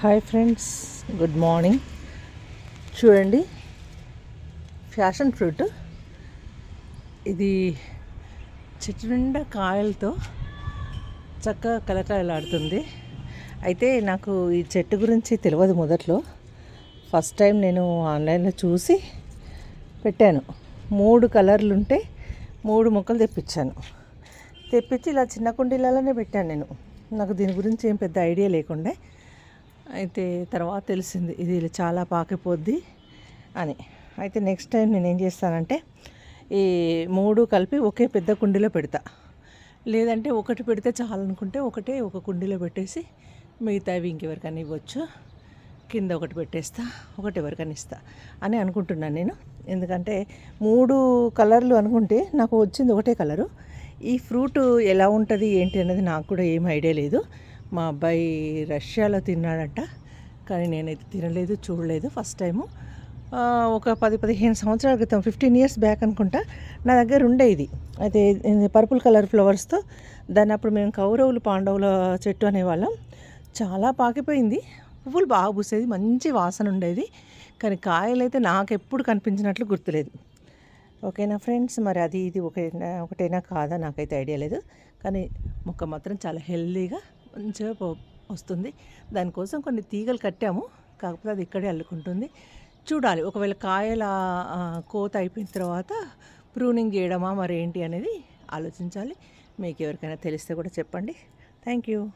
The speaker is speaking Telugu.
Hi friends good morning. చూడండి ఫ్యాషన్ ఫ్రూట్. ఇది చెట్టు నిండా కాయలతో చక్కగా కలకలలాడుతుంది అయితే నాకు ఈ చెట్టు గురించి తెలియదు మొదట్లో. ఫస్ట్ టైం నేను ఆన్లైన్లో చూసి పెట్టాను. మూడు కలర్లు ఉంటే మూడు మొక్కలు తెప్పించాను. తెప్పించి ఇలా చిన్న కుండీలలోనే పెట్టాను నేను. నాకు దీని గురించి ఏం పెద్ద ఐడియా లేకుండా. అయితే తర్వాత తెలిసింది ఇది చాలా పాకిపోద్ది అని. అయితే నెక్స్ట్ టైం నేను ఏం చేస్తానంటే ఈ మూడు కలిపి ఒకే పెద్ద కుండీలో పెడతా. లేదంటే ఒకటి పెడితే చాలనుకుంటే ఒకటే ఒక కుండీలో పెట్టేసి మిగతావి ఇంకెవరికైనా ఇవ్వచ్చు. కింద ఒకటి పెట్టేస్తా ఒకటి ఎవరికైనా ఇస్తా అని అనుకుంటున్నాను నేను. ఎందుకంటే మూడు కలర్లు అనుకుంటే నాకు వచ్చింది ఒకటే కలరు. ఈ ఫ్రూట్ ఎలా ఉంటుంది ఏంటి అనేది నాకు కూడా ఏం ఐడియా లేదు. మా అబ్బాయి రష్యాలో తిన్నాడంట. కానీ నేనైతే తినలేదు చూడలేదు ఫస్ట్ టైము. ఒక పది పదిహేను సంవత్సరాల క్రితం ఫిఫ్టీన్ ఇయర్స్ బ్యాక్ అనుకుంటా నా దగ్గర ఉండే ఇది. అయితే పర్పుల్ కలర్ ఫ్లవర్స్తో దాన్ని అప్పుడు మేము కౌరవులు పాండవుల చెట్టు అనేవాళ్ళం. చాలా పాకిపోయింది. పువ్వులు బాగా పూసేది మంచి వాసన ఉండేది. కానీ కాయలు అయితే నాకు ఎప్పుడు కనిపించినట్లు గుర్తులేదు. ఓకేనా ఫ్రెండ్స్? మరి అది ఇది ఒకటేనా ఒకటేనా కాదా? నాకైతే ఐడియా లేదు. కానీ మొక్క మాత్రం చాలా హెల్దీగా మంచిగా వస్తుంది. దానికోసం కొన్ని తీగలు కట్టాము. కాకపోతే అది ఇక్కడే అల్లుకుంటుంది. చూడాలి. ఒకవేళ కాయల కోత అయిపోయిన తర్వాత ప్రూనింగ్ చేయడమా మరి ఏంటి అనేది ఆలోచించాలి. మీకు ఎవరికైనా తెలిస్తే కూడా చెప్పండి. Thank you.